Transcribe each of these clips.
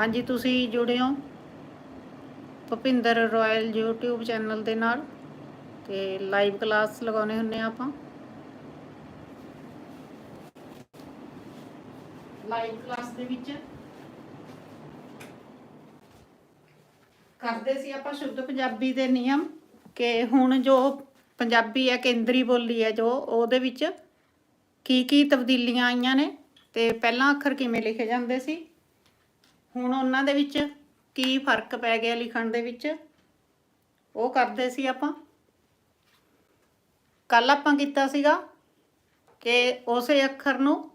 ਹਾਂਜੀ, ਤੁਸੀਂ ਜੁੜੇ ਹੋ ਭੁਪਿੰਦਰ ਰਾਇਲ YouTube ਚੈਨਲ ਦੇ ਨਾਲ ਤੇ ਲਾਈਵ ਕਲਾਸ ਲਗਾਉਨੇ ਹੁੰਨੇ ਆਪਾਂ। ਲਾਈਵ ਕਲਾਸ ਦੇ ਵਿੱਚ ਕਰਦੇ ਸੀ ਆਪਾਂ ਸ਼ੁੱਧ ਪੰਜਾਬੀ ਦੇ ਨਿਯਮ ਕਿ ਹੁਣ ਜੋ ਪੰਜਾਬੀ ਹੈ, ਕੇਂਦਰੀ ਬੋਲੀ ਹੈ ਜੋ, ਉਹਦੇ ਵਿੱਚ ਕੀ ਕੀ ਤਬਦੀਲੀਆਂ ਆਈਆਂ ਨੇ ਤੇ ਪਹਿਲਾਂ ਅੱਖਰ ਕਿਵੇਂ ਲਿਖੇ ਜਾਂਦੇ ਸੀ? ਹੁਣ ਉਹਨਾਂ ਦੇ ਵਿੱਚ ਕੀ ਫ਼ਰਕ ਪੈ ਗਿਆ ਲਿਖਣ ਦੇ ਵਿੱਚ? ਉਹ ਕਰਦੇ ਸੀ ਆਪਾਂ। ਕੱਲ ਆਪਾਂ ਕੀਤਾ ਸੀਗਾ ਕਿ ਉਸੇ ਅੱਖਰ ਨੂੰ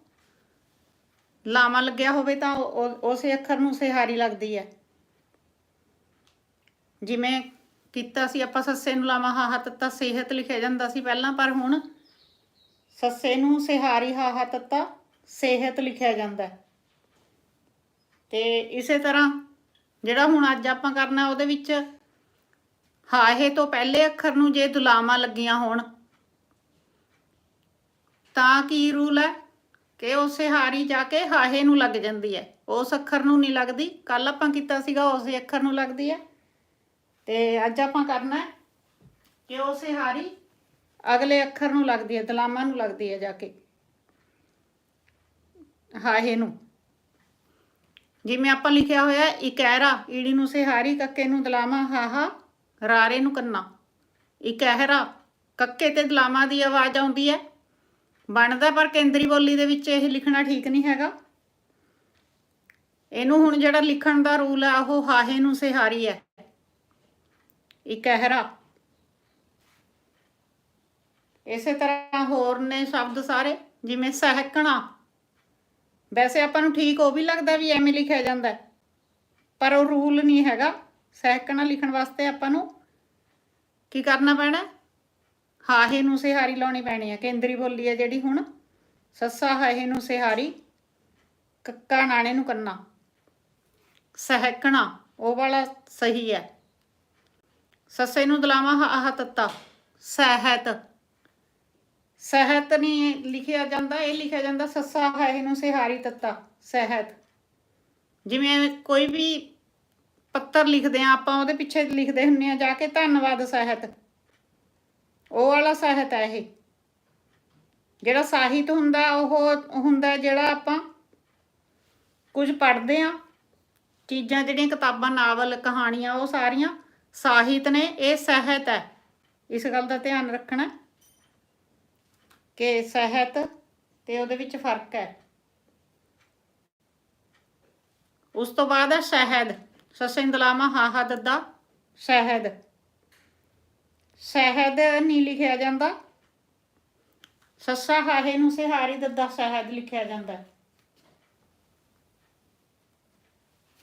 ਲਾਮਾ ਲੱਗਿਆ ਹੋਵੇ ਤਾਂ ਉਹ- ਉਸੇ ਅੱਖਰ ਨੂੰ ਸਿਹਾਰੀ ਲੱਗਦੀ ਹੈ। ਜਿਵੇਂ ਕੀਤਾ ਸੀ ਆਪਾਂ ਸੱਸੇ ਨੂੰ ਲਾਮਾ ਹਾਹਾ ਤੱਤਾ, ਸਿਹਤ ਲਿਖਿਆ ਜਾਂਦਾ ਸੀ ਪਹਿਲਾਂ, ਪਰ ਹੁਣ ਸੱਸੇ ਨੂੰ ਸਿਹਾਰੀ ਹਾਹਾ ਤੱਤਾ, ਸਿਹਤ ਲਿਖਿਆ ਜਾਂਦਾ ਹੈ। ਤੇ ਇਸੇ ਤਰ੍ਹਾਂ ਜਿਹੜਾ ਹੁਣ ਅੱਜ ਆਪਾਂ ਕਰਨਾ ਉਹਦੇ ਵਿੱਚ ਹਾਹੇ ਤੋਂ ਪਹਿਲੇ ਅੱਖਰ ਨੂੰ ਜੇ ਦੁਲਾਮਾ ਲੱਗੀਆਂ ਹੋਣ, ਤਾਂ ਕੀ ਰੂਲ ਹੈ ਕਿ ਉਹ ਹਾਰੀ ਜਾ ਕੇ ਹਾਹੇ ਨੂੰ ਲੱਗ ਜਾਂਦੀ ਹੈ? ਉਸ ਅੱਖਰ ਨੂੰ ਨਹੀਂ ਲੱਗਦੀ। ਕੱਲ ਆਪਾਂ ਕੀਤਾ ਸੀਗਾ, ਉਸੇ ਅੱਖਰ ਨੂੰ ਲੱਗਦੀ ਹੈ। ਤੇ ਅੱਜ ਆਪਾਂ ਕਰਨਾ ਹੈ ਕਿ ਉਹ ਸਿਹਾਰੀ ਅਗਲੇ ਅੱਖਰ ਨੂੰ ਲੱਗਦੀ ਹੈ ਦਲਾਮਾ ਨੂੰ ਲੱਗਦੀ ਹੈ ਜਾ ਕੇ, ਹਾਹੇ ਨੂੰ। ਜਿਵੇਂ ਆਪਾਂ ਲਿਖਿਆ ਹੋਇਆ ਇਕਹਿਰਾ ਈੜੀ ਨੂੰ ਸਿਹਾਰੀ, ਕੱਕੇ ਨੂੰ ਦਲਾਮਾ, ਹਾਹਾ, ਰਾਰੇ ਨੂੰ ਕੰਨਾ। ਇਕਹਿਰਾ ਕੱਕੇ ਤੇ ਦਲਾਮਾ ਦੀ ਆਵਾਜ਼ ਆਉਂਦੀ ਹੈ। ਬਣਦਾ ਪਰ ਕੇਂਦਰੀ ਬੋਲੀ ਦੇ ਵਿੱਚ ਇਹ ਲਿਖਣਾ ਠੀਕ ਨਹੀਂ ਹੈਗਾ। ਇਹਨੂੰ ਹੁਣ ਜਿਹੜਾ ਲਿਖਣ ਦਾ ਰੂਲ ਹੈ ਉਹ ਹਾਹੇ ਨੂੰ ਸਿਹਾਰੀ ਹੈ। ਇਕਹਿਰਾ ਇਸੇ ਤਰ੍ਹਾਂ ਹੋਰ ਨੇ ਸ਼ਬਦ ਸਾਰੇ, ਜਿਵੇਂ ਸਹਿਕਣਾ। ਵੈਸੇ ਆਪਾਂ ਨੂੰ ਠੀਕ ਉਹ ਵੀ ਲੱਗਦਾ ਵੀ ਐਵੇਂ ਲਿਖਿਆ ਜਾਂਦਾ ਪਰ ਉਹ ਰੂਲ ਨਹੀਂ ਹੈਗਾ। ਸਹਿਕਣਾ ਲਿਖਣ ਵਾਸਤੇ ਆਪਾਂ ਨੂੰ ਕੀ ਕਰਨਾ ਪੈਣਾ ਹਾਹੇ ਨੂੰ ਸਿਹਾਰੀ ਲਾਉਣੀ ਪੈਣੀ ਹੈ। ਕੇਂਦਰੀ ਬੋਲੀ ਹੈ ਜਿਹੜੀ ਹੁਣ। ਸੱਸਾ ਹਾਹੇ ਨੂੰ ਸਿਹਾਰੀ ਕੱਕਾ ਨਾਣੇ ਨੂੰ ਕੰਨਾ। ਸਹਿਕਣਾ, ਉਹ ਵਾਲਾ ਸਹੀ ਹੈ। ਸੱਸੇ ਨੂੰ ਦਲਾਵਾ ਆਹ ਤੱਤਾ। ਸਹਿਤ। ਸਹਿਤ ਨਹੀਂ ਲਿਖਿਆ ਜਾਂਦਾ, ਇਹ ਲਿਖਿਆ ਜਾਂਦਾ ਸੱਸਾ ਹੈ ਇਹਨੂੰ ਸਿਹਾਰੀ ਤੱਤਾ, ਸਹਿਤ। ਜਿਵੇਂ ਕੋਈ ਵੀ ਪੱਤਰ ਲਿਖਦੇ ਆ ਆਪਾਂ ਉਹਦੇ ਪਿੱਛੇ ਲਿਖਦੇ ਹੁੰਨੇ ਆ ਜਾ ਕੇ ਧੰਨਵਾਦ ਸਹਿਤ। ਉਹ ਵਾਲਾ ਸਹਿਤ ਹੈ ਇਹ। ਜਿਹੜਾ ਸਾਹਿਤ ਹੁੰਦਾ, ਉਹ ਹੁੰਦਾ ਜਿਹੜਾ ਆਪਾਂ ਕੁਝ ਪੜ੍ਹਦੇ ਆ ਚੀਜ਼ਾਂ ਜਿਹੜੀਆਂ ਕਿਤਾਬਾਂ, ਨਾਵਲ, ਕਹਾਣੀਆਂ, ਉਹ ਸਾਰੀਆਂ ਸਾਹਿਤ ਨੇ, ਇਹ ਸਹਿਤ ਹੈ। ਇਸ ਗੱਲ ਦਾ ਧਿਆਨ ਰੱਖਣਾ। ਕਿ ਸਹਿਤ ਤੇ ਉਹਦੇ ਵਿੱਚ ਫ਼ਰਕ ਹੈ। ਉਸ ਤੋਂ ਬਾਅਦ ਹੈ ਸ਼ਹਿਦ। ਸਸਿੰਦਲਾਮਾ ਹਾਹਾ ਦੱਦਾ ਸ਼ਹਿਦ। ਸ਼ਹਿਦ ਨਹੀਂ ਲਿਖਿਆ ਜਾਂਦਾ। ਸੱਸਾ ਹਾਹੇ ਨੂੰ ਸਿਹਾਰੀ ਦੱਦਾ ਸ਼ਹਿਦ ਲਿਖਿਆ ਜਾਂਦਾ।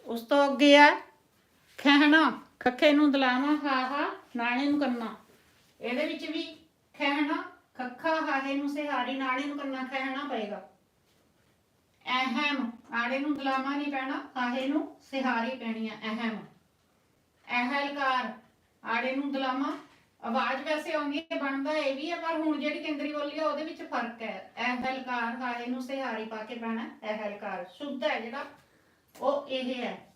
ਉਸ ਤੋਂ ਅੱਗੇ ਹੈ ਖਹਿਣਾ। ਖੱਖੇ ਨੂੰ ਦਲਾਵਾ ਹਾਹਾ ਨਾਣੇ ਨੂੰ ਕਰਨਾ ਇਹਦੇ ਵਿੱਚ ਵੀ ਖਹਿਣਾ ਖੱਖਾ ਹਾਹੇ ਨੂੰ ਸਿਹਾਰੀ ਨਾੜੇ ਨੂੰ ਕਰਨਾ ਖਹਿਣਾ ਪਏਗਾ। ਅਹਿਮ ਆੜੇ ਨੂੰ ਦਲਾਮਾ ਨਹੀਂ ਪੈਣਾ, ਹਾਹੇ ਨੂੰ ਸਿਹਾਰੀ ਪੈਣੀ ਹੈ ਅਹਿਮ। ਅਹਲਕਾਰ ਆੜੇ ਨੂੰ ਦਲਾਮਾ। ਆਵਾਜ਼ ਵੈਸੇ ਆਉਂਦੀ ਹੈ, ਬਣਦਾ ਇਹ ਵੀ ਹੈ, ਪਰ ਹੁਣ ਜਿਹੜੀ ਕੇਂਦਰੀ ਬੋਲੀ ਆ, ਉਹਦੇ ਵਿੱਚ ਫ਼ਰਕ ਹੈ। ਅਹਲਕਾਰ, ਹਾਹੇ ਨੂੰ ਸਿਹਾਰੀ ਪਾ ਕੇ ਪੈਣਾ, ਅਹਲਕਾਰ। ਸ਼ੁੱਧ ਹੈ ਜਿਹੜਾ, ਉਹ ਇਹ ਹੈ।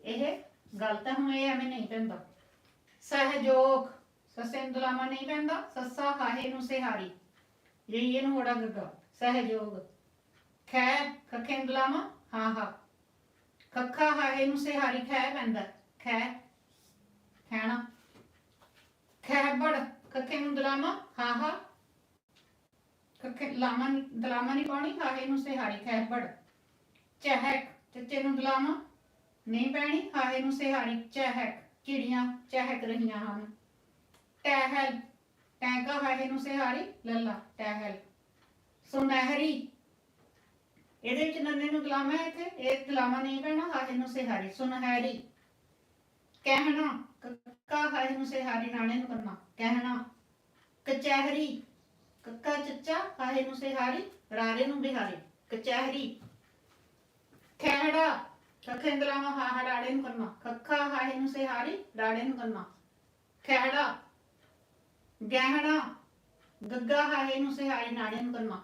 ਇਹ ਗਲਤ ਹੁਣ ਇਹ ਐਵੇਂ ਨਹੀਂ ਪੈਂਦਾ। ਸਹਿਯੋਗ। ਸੱਸੇ ਨੂੰ ਦੁਲਾਮਾ ਨਹੀਂ ਪੈਂਦਾ, ਸੱਸਾ ਹਾਹੇ ਨੂੰ ਸਿਹਾਰੀ। ਯਹੀ ਇਹਨੂੰ ਹੋੜਾ ਗੱਗਾ, ਸਹਿਯੋਗ। ਖੈ, ਖੱਖੇ ਨੂੰ ਦੁਲਾਮਾ, ਹਾਂ ਹਾਂ। ਖੱਖਾ ਹਾਹੇ ਨੂੰ ਸਿਹਾਰੀ, ਖੈ ਪੈਂਦਾ, ਖੈ। ਖੈਣਾ ਖੈਬੜ ਖੱਖੇ ਨੂੰ ਦੁਲਾਮਾ, ਹਾਂ ਹਾਂ। ਖੱਖੇ ਲਾਮਾ ਨੀ- ਨਹੀਂ ਪਾਉਣੀ ਹਾਹੇ ਨੂੰ ਸਿਹਾਰੀ ਖੈਬੜ ਚਹਿਕ, ਚੱਚੇ ਨੂੰ ਦੁਲਾਮਾ, ਨਹੀਂ ਪੈਣੀ ਹਾਹੇ ਨੂੰ ਸਿਹਾਰੀ, ਚਹਿਕ। ਚਿੜੀਆਂ ਚਹਿਕ ਰਹੀਆਂ ਹਨ। ਟਹਿਲ। ਟੈਂਕਾ ਹਾਹੇ ਨੂੰ ਸਿਹਾਰੀ, ਲੱਲਾ, ਟਹਿਲ। ਸੁਨਹਿਰੀ ਇਹਦੇ ਵਿੱਚ ਨੰਨੇ ਨੂੰ ਦਲਾਮਾ ਹੈ ਇੱਥੇ। ਇਹ ਦਲਾਮਾ ਨਹੀਂ ਪੈਣਾ ਹਾਹੇ ਨੂੰ ਸਿਹਾਰੀ। ਸੁਨਹਿਰੀ ਕਹਿਣਾ, ਕੱਕਾ ਹਾਹੇ ਨੂੰ ਸਿਹਾਰੀ ਨਾਣੇ ਨੂੰ ਕਰਨਾ ਕਹਿਣਾ, ਕਚਹਿਰੀ। ਕੱਕਾ, ਚੱਚਾ ਹਾਹੇ ਨੂੰ ਸਿਹਾਰੀ, ਰਾਰੇ ਨੂੰ ਬਿਹਾਰੀ। ਕਚਹਿਰੀ। ਖਹਿੜਾ। ਖੱਖੇ ਨੂੰ ਦਲਾਮਾ ਹਾਹਾ ਡਾੜੇ ਨੂੰ ਕਰਨਾ ਖੱਖਾ ਹਾਹੇ ਨੂੰ ਸਿਹਾਰੀ ਡਾੜੇ ਨੂੰ ਕਰਨਾ ਖਹਿੜਾ। ਗਹਿਣਾ, ਗੱਗਾ ਹਾਹੇ ਨੂੰ ਸਿਹਾਰੀ ਨਾੜੇ ਨੂੰ ਕਰਨਾ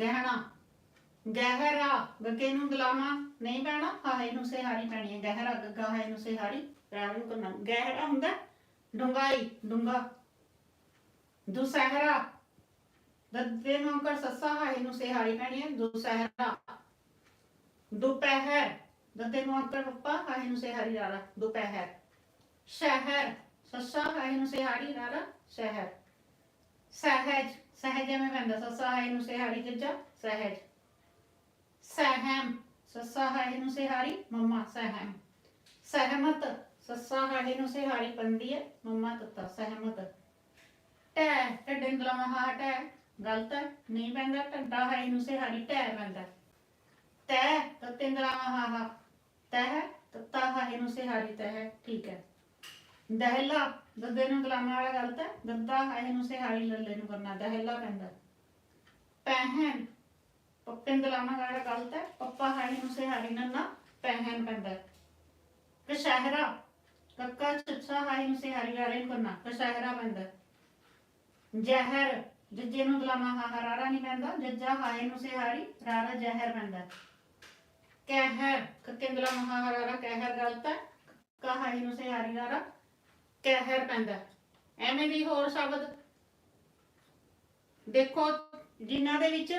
ਗਹਿਣਾ, ਗਹਿਰਾ, ਗੱਗੇ ਨੂੰ ਗਲਾਮਾ, ਨਹੀਂ ਪੈਣਾ ਹਾਹੇ ਨੂੰ ਸਿਹਾਰੀ ਪੈਣੀ ਹੈ। ਗਹਿਰਾ, ਗੱਗਾ ਹਾਏ ਨੂੰ ਸਿਹਾਰੀ ਰਾਵੀ ਨੂੰ। ਕਰਨਾ ਗਹਿਰਾ ਹੁੰਦਾ ਡੁੰਗਾਈ ਡੁੰਗਾ ਦੁਸਹਿਰਾ, ਦੱਦੇ ਨੂੰ ਕਰ ਸੱਸਾ ਹਾਏ ਨੂੰ ਸਿਹਾਰੀ ਪੈਣੀ ਹੈ। ਦੁਸਹਿਰਾ, ਦੁਪਹਿਰ, ਦੱਦੇ ਨੂੰ ਅੰਕਰ ਪੱਪਾ ਹਾਏ ਨੂੰ ਸਿਹਾਰੀ ਰਾਰਾ, ਦੁਪਹਿਰ। ਸ਼ਹਿਰ, ਸੱਸਾ ਹਾਏ ਨੂੰ ਸਿਹਾਰੀ ਰਾਰਾ ਸ਼ਹਿਰ ਸਹਿਜ ਸਹਿਜ ਮੈਂ ਬੰਦਾ ਸੱਸਾ ਹਾਏ ਨੂੰ ਸਿਹਾਰੀ ਜੱਜਾ, ਸਹਿਜ। ਸਹਿਮ ਸੱਸਾ ਹਾਏ ਨੂੰ ਸਿਹਾਰੀ ਮੰਮਾ, ਸਹਿਮ। ਸਹਿਮਤ ਸੱਸਾ ਹਾਏ ਨੂੰ ਸਿਹਾਰੀ ਪੰਦੀ ਹੈ, ਮੰਮਾ, ਤੱਤਾ, ਸਹਿਮਤ। ਟੈ ਟੱਡੇ ਨੂੰ ਦਲਾਵਾਂ ਹਾ, ਟੈ। ਗਲਤ ਹੈ, ਨਹੀਂ ਪੈਂਦਾ ਟੱਡਾ ਹਾਏ ਨੂੰ ਸਿਹਾਰੀ ਟੈ ਪੈਂਦਾ ਤੈ, ਤੱਤੇ ਨੂੰ ਦਲਾਵਾਂ ਹਾ। ਹਾ, ਤੱਤਾ ਹਾਏ ਨੂੰ ਸਿਹਾਰੀ ਤਹਿ ਠੀਕ ਹੈ। ਦਹਿਲਾ, ਦੱਦੇ ਨੂੰ ਦਲਾਵਾਂ ਵਾਲਾ ਗਲਤ ਹੈ ਦੱਦਾ ਹਾਏ ਨੂੰ ਸਿਹਾਰੀ ਲੱਲੇ ਨੂੰ ਕਰਨਾ, ਦਹਿਲਾ ਪੈਂਦਾ ਪਹਿਨ ਪੱਪੇ ਨੂੰ ਵਾਲਾ ਗਲਤ ਹੈ ਪੱਪਾ ਹਾਏ ਨੂੰ ਸਿਹਾਰੀ ਨੰਨਾ ਪਹਿਨ ਪੈਂਦਾ ਕਸ਼ਹਿਰਾ, ਕੱਕਾ ਚੱਛਾ ਹਾਏ ਨੂੰ ਸਿਹਾਰੀ ਰਾਰੇ ਨੂੰ ਕਰਨਾ, ਕਸ਼ਹਿਰਾ ਪੈਂਦਾ ਜ਼ਹਿਰ, ਜੱਜੇ ਨੂੰ ਦਲਾਵਾਂ ਹਾ ਹਰਾਰਾ ਨਹੀਂ ਪੈਂਦਾ, ਜੱਜਾ ਹਾਏ ਨੂੰ ਸਿਹਾਰੀ, ਰਾਰਾ ਜ਼ਹਿਰ ਪੈਂਦਾ ਕਹਿਰ, ਕੱਕੇ ਨੂੰ ਦਲਾਵਾਂ ਹਾ ਹਰਾਰਾ ਕਹਿਰ ਗਲਤ ਹੈ ਕਾ ਹਾਏ ਨੂੰ ਸਿਹਾਰੀ ਰਾਰਾ ਕਹਿਰ ਪੈਂਦਾ ਐਵੇਂ ਦੀ ਹੋਰ ਸ਼ਬਦ ਦੇਖੋ, ਜਿਨ੍ਹਾਂ ਦੇ ਵਿੱਚ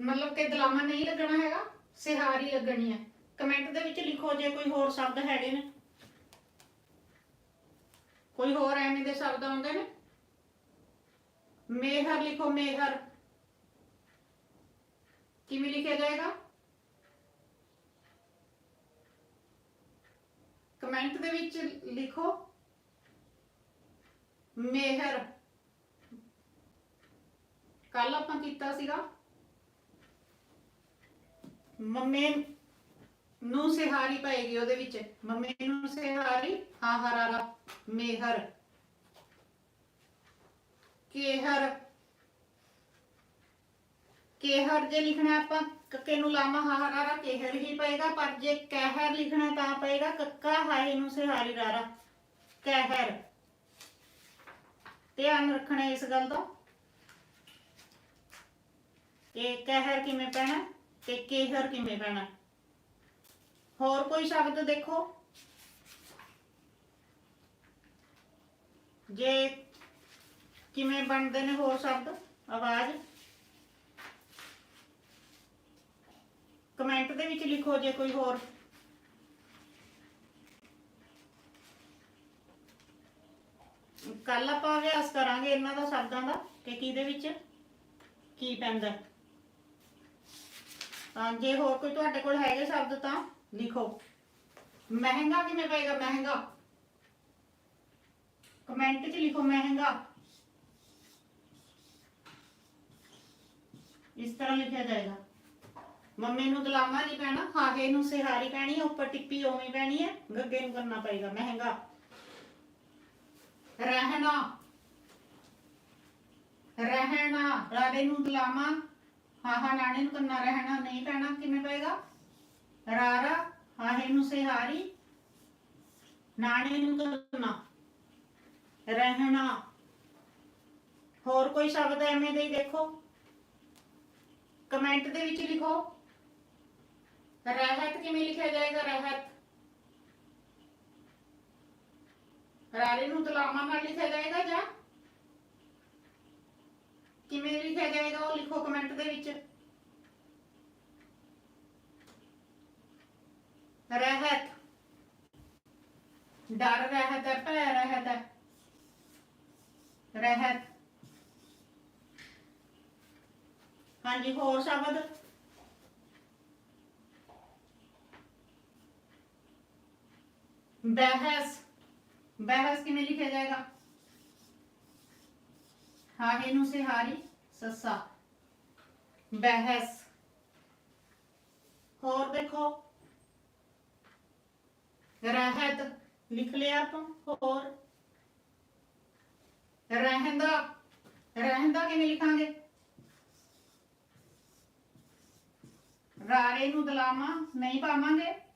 ਮਤਲਬ ਕਿ ਦਲਾਮਾ ਨਹੀਂ ਲੱਗਣਾ ਹੈਗਾ, ਸਿਹਾਰੀ ਲੱਗਣੀ ਹੈ। ਕਮੈਂਟ ਦੇ ਵਿੱਚ ਲਿਖੋ ਜੇ ਕੋਈ ਹੋਰ ਸ਼ਬਦ ਹੈਗੇ ਨੇ। ਕੋਈ ਹੋਰ ਐਵੇਂ ਦੇ ਸ਼ਬਦ ਆਉਂਦੇ ਨੇ? ਮੇਹਰ ਲਿਖੋ, ਮੇਹਰ। ਕਿਵੇਂ ਲਿਖਿਆ ਜਾਏਗਾ? ਕਮੈਂਟ ਦੇ ਵਿੱਚ ਲਿਖੋ। ਮੇਹਰ। ਕੱਲ ਆਪਾਂ ਕੀਤਾ ਸੀਗਾ। ਮੰਮੇ ਨੂੰ ਸਿਹਾਰੀ ਪਏਗੀ ਉਹਦੇ ਵਿੱਚ। ਮੰਮੇ ਨੂੰ ਸਿਹਾਰੀ। ਹਾਂ ਹਰਾਰਾ ਮੇਹਰ। ਕੇਹਰ। ਕੇਹਰ ਜੇ ਲਿਖਣਾ ਆਪਾਂ, ਕੱਕੇ ਨੂੰ ਲਾਮਾ ਹਾਹਾ ਹਰਾਰਾ ਕੇਹਰ ਹੀ ਪਏਗਾ, ਪਰ ਜੇ ਕਹਿਰ ਲਿਖਣਾ ਤਾਂ ਪਏਗਾ ਕੱਕਾ ਹਾਹੀ ਨੂੰ ਸਿਹਾਰੀ ਰਾਰਾ। ਕਹਿਰ ਧਿਆਨ ਰੱਖਣਾ ਇਸ ਗੱਲ ਦਾ। ਕਿ ਕਹਿਰ ਕਿਵੇਂ ਪੈਣਾ ਤੇ ਕੇਹਰ ਕਿਵੇਂ ਪੈਣਾ। ਹੋਰ ਕੋਈ ਸ਼ਬਦ ਦੇਖੋ? ਜੇ ਕਿਵੇਂ ਬਣਦੇ ਨੇ ਹੋਰ ਸ਼ਬਦ? ਆਵਾਜ਼। ਕਮੈਂਟ ਦੇ ਵਿੱਚ ਲਿਖੋ ਜੇ ਕੋਈ ਹੋਰ। ਕੱਲ ਆਪਾਂ ਅਭਿਆਸ ਕਰਾਂਗੇ ਇਹਨਾਂ ਦਾ ਸ਼ਬਦਾਂ ਦਾ ਕਿ ਕਿਹਦੇ ਵਿੱਚ? ਕੀ ਪੈਂਦਾ ਤਾਂ ਜੇ ਹੋਰ ਕੋਈ ਤੁਹਾਡੇ ਕੋਲ ਹੈਗੇ ਸ਼ਬਦ ਤਾਂ ਲਿਖੋ। ਮਹਿੰਗਾ ਕਿਵੇਂ ਪਏਗਾ? ਮਹਿੰਗਾ। ਕਮੈਂਟ 'ਚ ਲਿਖੋ ਮਹਿੰਗਾ। ਇਸ ਤਰ੍ਹਾਂ ਲਿਖਿਆ ਜਾਏਗਾ। ਮੰਮੀ ਨੂੰ ਦਲਾਮਾ ਨਹੀਂ ਪੈਣਾ ਹਾਹੇ ਨੂੰ ਸਿਹਾਰੀ ਪੈਣੀ ਹੈ ਉੱਪਰ ਟਿੱਪੀ ਉਵੇਂ ਪੈਣੀ ਹੈ ਗੱਗੇ ਨੂੰ ਕਰਨਾ ਪਏਗਾ ਮਹਿੰਗਾ। ਰਹਿਣਾ। ਰਹਿਣਾ ਰਾੜੇ ਨੂੰ ਦਲਾਮਾ ਹਾਹਾ ਨਾਣੇ ਨੂੰ ਕਰਨਾ ਰਹਿਣਾ ਨਹੀਂ ਪੈਣਾ, ਕਿਵੇਂ ਪਏਗਾ? ਰਾਰਾ ਹਾਹੇ ਨੂੰ ਸਿਹਾਰੀ, ਨਾਣੇ ਨੂੰ ਕਰਨਾ। ਰਹਿਣਾ। ਹੋਰ ਕੋਈ ਸ਼ਬਦ ਐਵੇਂ ਦੇ ਹੀ ਦੇਖੋ। ਕਮੈਂਟ ਦੇ ਵਿੱਚ ਲਿਖੋ। ਰਹਿਤ ਕਿਵੇਂ ਲਿਖਿਆ ਜਾਏਗਾ, ਰਹਿਤ? ਰਾਰੇ ਨੂੰ ਦਲਾਮਾ ਨਾਲ ਲਿਖਿਆ ਜਾਏਗਾ ਜਾਂ? ਕਿਵੇਂ ਲਿਖਿਆ ਜਾਏਗਾ ਉਹ ਲਿਖੋ ਕਮੈਂਟ ਦੇ ਵਿੱਚ। ਰਹਿਤ। ਡਰ ਰਹਿਤ ਹੈ, ਭੈ ਰਹਿਤ ਹੈ। ਰਹਿਤ। ਹਾਂਜੀ, ਹੋਰ ਸ਼ਬਦ? ਬਹਿਸ। ਬਹਿਸ ਕਿਵੇਂ ਲਿਖਿਆ ਜਾਏਗਾ? ਹਾਹੇ ਨੂੰ ਸਿਹਾਰੀ, ਸੱਸਾ। ਬਹਿਸ। ਹੋਰ ਦੇਖੋ। ਰਹਿਤ ਲਿਖ ਲਿਆ ਆਪਾਂ ਹੋਰ। ਰਹਿੰਦਾ। ਰਹਿੰਦਾ ਕਿਵੇਂ ਲਿਖਾਂਗੇ? ਰਾਰੇ ਨੂੰ ਦਲਾਮਾ ਨਹੀਂ ਪਾਵਾਂਗੇ।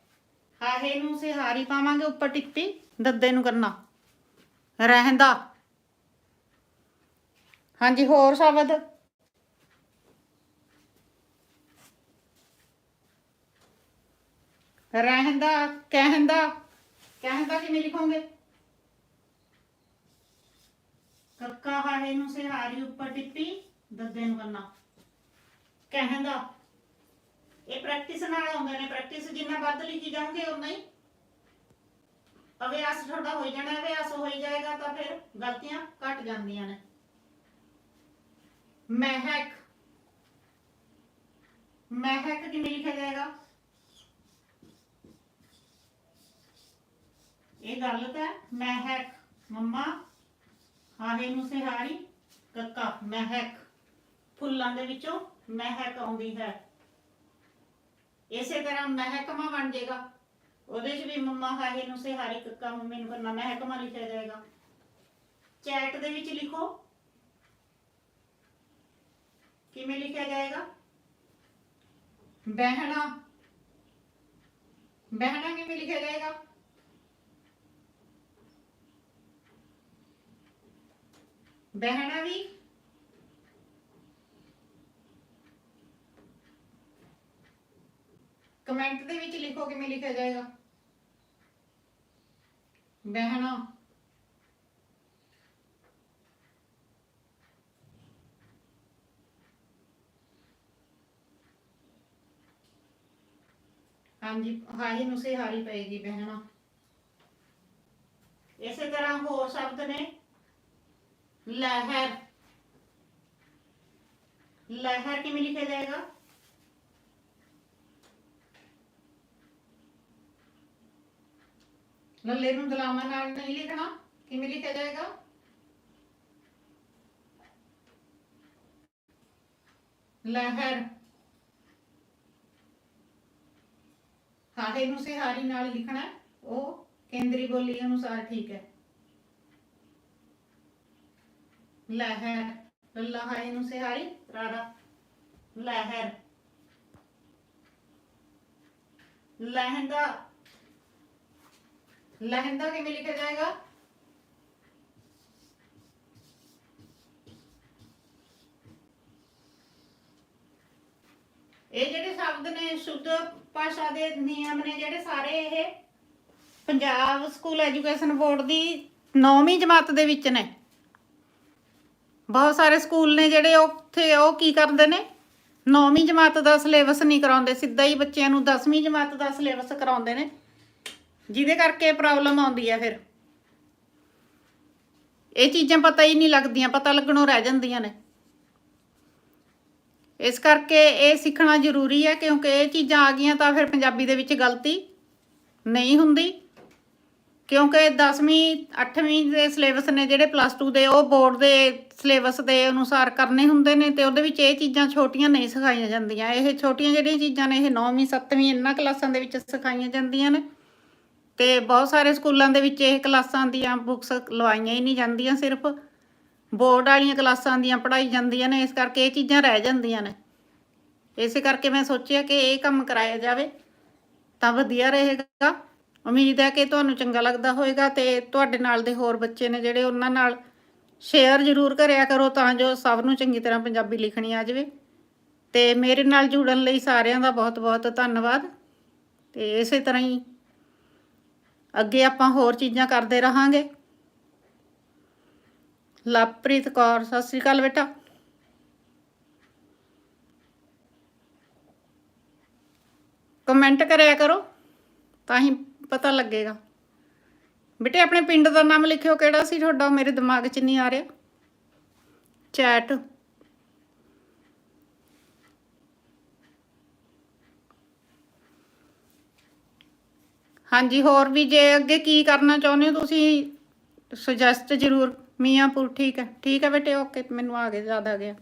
आहे पावे उपर टिप्पी दद्दे करना रहा हाँ जी होर शब्द रहा कह कह कका हाहे सिहारी उपर टिप्पी दद्दे करना कह ਇਹ ਪ੍ਰੈਕਟਿਸ ਨਾਲ ਆਉਂਦੇ ਨੇ। ਪ੍ਰੈਕਟਿਸ ਜਿੰਨਾ ਵੱਧ ਲਿਖੀ ਜਾਓਗੇ ਉਨਾ ਹੀ। ਅਭਿਆਸ ਤੁਹਾਡਾ ਹੋਈ ਜਾਣਾ, ਅਭਿਆਸ ਹੋਈ ਜਾਏਗਾ ਤਾਂ ਫਿਰ ਗਲਤੀਆਂ ਘਟ ਜਾਂਦੀਆਂ ਨੇ। ਮਹਿਕ। ਮਹਿਕ ਕਿਵੇਂ ਲਿਖਿਆ ਜਾਏਗਾ? ਇਹ ਗਲਤ ਹੈ ਮਹਿਕ। ਮੰਮਾ ਹਾਹੇ ਨੂੰ ਸਿਹਾਰੀ, ਕੱਕਾ, ਮਹਿਕ। ਫੁੱਲਾਂ ਦੇ ਵਿੱਚੋਂ ਮਹਿਕ ਆਉਂਦੀ ਹੈ। ਇਸੇ ਤਰ੍ਹਾਂ ਮਹਿਕਮਾ ਬਣ ਜਾਏਗਾ। ਉਹਦੇ 'ਚ ਵੀ ਮੰਮਾ ਹਾਹੇ ਨੂੰ ਸਿਹਾਰੀ ਕੱਕਾ ਮੰਮੀ ਨੂੰ ਕਰਨਾ, ਮਹਿਕਮਾ ਲਿਖਿਆ ਜਾਏਗਾ। ਚੈਟ ਦੇ ਵਿੱਚ ਲਿਖੋ। ਕਿਵੇਂ ਲਿਖਿਆ ਜਾਏਗਾ? ਬਹਿਣਾ। ਬਹਿਣਾ ਕਿਵੇਂ ਲਿਖਿਆ ਜਾਏਗਾ? ਬਹਿਣਾ ਵੀ ਕਮੈਂਟ ਦੇ ਵਿੱਚ ਲਿਖੋ ਕਿਵੇਂ ਲਿਖਿਆ ਜਾਏਗਾ ਬਹਿਣਾ ਹਾਂਜੀ ਹਾਹੀ ਨੂੰ ਸਿਹਾਰੀ ਪਏਗੀ ਬਹਿਣਾ ਇਸੇ ਤਰ੍ਹਾਂ ਹੋਰ ਸ਼ਬਦ ਨੇ ਲਹਿਰ ਲਹਿਰ ਕਿਵੇਂ ਲਿਖਿਆ ਲੱਲੇ ਨੂੰ ਦਲਾਮਾਂ ਨਾਲ ਨਹੀਂ ਲਿਖਣਾ, ਕਿਵੇਂ ਲਿਖਿਆ ਜਾਏਗਾ? ਲਹਿਰ। ਹਾਹੇ ਨੂੰ ਸਿਹਾਰੀ ਨਾਲ ਲਿਖਣਾ ਉਹ ਕੇਂਦਰੀ ਬੋਲੀ ਅਨੁਸਾਰ ਠੀਕ ਹੈ। ਲਹਿਰ। ਲੱਲਾ ਹਾਏ ਨੂੰ ਸਿਹਾਰੀ ਰਾਰਾ ਲਹਿਰ। ਲਹਿੰਗਾ ਲਹਿੰਗਾ ਕਿਵੇਂ ਲਿਖਿਆ ਜਾਏਗਾ? ਇਹ ਜਿਹੜੇ ਸ਼ਬਦ ਨੇ, ਸ਼ੁੱਧ ਭਾਸ਼ਾ ਦੇ ਨਿਯਮ ਨੇ ਜਿਹੜੇ ਸਾਰੇ ਇਹ ਪੰਜਾਬ ਸਕੂਲ ਐਜੂਕੇਸ਼ਨ ਬੋਰਡ ਦੀ 9ਵੀਂ ਜਮਾਤ ਦੇ ਵਿੱਚ ਨੇ। ਬਹੁਤ ਸਾਰੇ ਸਕੂਲ ਨੇ ਜਿਹੜੇ ਉੱਥੇ ਉਹ ਕੀ ਕਰਦੇ ਨੇ? 9ਵੀਂ ਜਮਾਤ ਦਾ ਸਿਲੇਬਸ ਨਹੀਂ ਕਰਾਉਂਦੇ, ਸਿੱਧਾ ਹੀ ਬੱਚਿਆਂ ਨੂੰ 10ਵੀਂ ਜਮਾਤ ਦਾ ਸਿਲੇਬਸ ਕਰਾਉਂਦੇ ਨੇ। ਜਿਹਦੇ ਕਰਕੇ ਪ੍ਰੋਬਲਮ ਆਉਂਦੀ ਹੈ ਫਿਰ। ਇਹ ਚੀਜ਼ਾਂ ਪਤਾ ਹੀ ਨਹੀਂ ਲੱਗਦੀਆਂ, ਪਤਾ ਲੱਗਣੋਂ ਰਹਿ ਜਾਂਦੀਆਂ ਨੇ। ਇਸ ਕਰਕੇ ਇਹ ਸਿੱਖਣਾ ਜ਼ਰੂਰੀ ਹੈ ਕਿਉਂਕਿ ਇਹ ਚੀਜ਼ਾਂ ਆ ਗਈਆਂ ਤਾਂ ਫਿਰ ਪੰਜਾਬੀ ਦੇ ਵਿੱਚ ਗਲਤੀ ਨਹੀਂ ਹੁੰਦੀ। ਕਿਉਂਕਿ 10ਵੀਂ 8ਵੀਂ ਦੇ ਸਿਲੇਬਸ ਨੇ ਜਿਹੜੇ ਪਲੱਸ 2 ਦੇ, ਉਹ ਬੋਰਡ ਦੇ ਸਿਲੇਬਸ ਦੇ ਅਨੁਸਾਰ ਕਰਨੇ ਹੁੰਦੇ ਨੇ ਤੇ ਉਹਦੇ ਵਿੱਚ ਇਹ ਚੀਜ਼ਾਂ ਛੋਟੀਆਂ ਨਹੀਂ ਸਿਖਾਈਆਂ ਜਾਂਦੀਆਂ। ਇਹ ਛੋਟੀਆਂ ਜਿਹੜੀਆਂ ਚੀਜ਼ਾਂ ਨੇ, ਇਹ 9ਵੀਂ 7ਵੀਂ ਇਹਨਾਂ ਕਲਾਸਾਂ ਦੇ ਵਿੱਚ ਸਿਖਾਈਆਂ ਜਾਂਦੀਆਂ ਨੇ। ਤੇ ਬਹੁਤ ਸਾਰੇ ਸਕੂਲਾਂ ਦੇ ਵਿੱਚ ਇਹ ਕਲਾਸਾਂ ਦੀਆਂ ਬੁੱਕਸ ਲਵਾਈਆਂ ਹੀ ਨਹੀਂ ਜਾਂਦੀਆਂ ਸਿਰਫ। ਬੋਰਡ ਵਾਲੀਆਂ ਕਲਾਸਾਂ ਦੀਆਂ ਪੜ੍ਹਾਈ ਜਾਂਦੀਆਂ ਨੇ, ਇਸ ਕਰਕੇ ਇਹ ਚੀਜ਼ਾਂ ਰਹਿ ਜਾਂਦੀਆਂ ਨੇ। ਇਸੇ ਕਰਕੇ ਮੈਂ ਸੋਚਿਆ ਕਿ ਇਹ ਕੰਮ ਕਰਾਇਆ ਜਾਵੇ, ਤਾਂ ਵਧੀਆ ਰਹੇਗਾ। ਉਮੀਦ ਹੈ ਕਿ ਤੁਹਾਨੂੰ ਚੰਗਾ ਲੱਗਦਾ ਹੋਵੇਗਾ ਤੇ ਤੁਹਾਡੇ ਨਾਲ ਦੇ ਹੋਰ ਬੱਚੇ ਨੇ ਜਿਹੜੇ ਉਹਨਾਂ ਨਾਲ ਸ਼ੇਅਰ ਜ਼ਰੂਰ ਕਰਿਆ ਕਰੋ, ਤਾਂ ਜੋ ਸਭ ਨੂੰ ਚੰਗੀ ਤਰ੍ਹਾਂ ਪੰਜਾਬੀ ਲਿਖਣੀ ਆ ਜਾਵੇ। ਤੇ ਮੇਰੇ ਨਾਲ ਜੁੜਨ ਲਈ ਸਾਰਿਆਂ ਦਾ ਬਹੁਤ-ਬਹੁਤ ਧੰਨਵਾਦ। ਤੇ ਇਸੇ ਤਰ੍ਹਾਂ ਹੀ ਅੱਗੇ ਆਪਾਂ ਹੋਰ ਚੀਜ਼ਾਂ ਕਰਦੇ ਰਹਾਂਗੇ। ਲਵਪ੍ਰੀਤ ਕੌਰ, ਸਤਿ ਸ੍ਰੀ ਅਕਾਲ ਬੇਟਾ। ਕਮੈਂਟ ਕਰਿਆ ਕਰੋ, ਤਾਂ ਹੀ ਪਤਾ ਲੱਗੇਗਾ। ਬੇਟੇ, ਆਪਣੇ ਪਿੰਡ ਦਾ ਨਾਮ ਲਿਖਿਓ, ਕਿਹੜਾ ਸੀ ਤੁਹਾਡਾ? ਮੇਰੇ ਦਿਮਾਗ 'ਚ ਨਹੀਂ ਆ ਰਿਹਾ। ਚੈਟ। ਹਾਂਜੀ, ਹੋਰ ਵੀ ਜੇ ਅੱਗੇ ਕੀ ਕਰਨਾ ਚਾਹੁੰਦੇ ਹੋ ਤੁਸੀਂ? ਸੁਜੈਸਟ ਜ਼ਰੂਰ। ਮੀਆਂਪੁਰ ਠੀਕ ਹੈ। ਠੀਕ ਹੈ ਬੇਟੇ ਓਕੇ ਮੈਨੂੰ ਆ ਗਿਆ ਯਾਦ ਆ ਗਿਆ।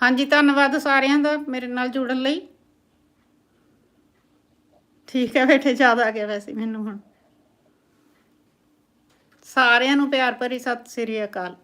ਹਾਂਜੀ, ਧੰਨਵਾਦ ਸਾਰਿਆਂ ਦਾ ਮੇਰੇ ਨਾਲ ਜੁੜਨ ਲਈ। ਠੀਕ ਹੈ ਬੇਟੇ, ਯਾਦ ਆ ਗਿਆ ਵੈਸੇ ਮੈਨੂੰ ਹੁਣ। ਸਾਰਿਆਂ ਨੂੰ ਪਿਆਰ ਭਰੀ ਸਤਿ ਸ੍ਰੀ ਅਕਾਲ।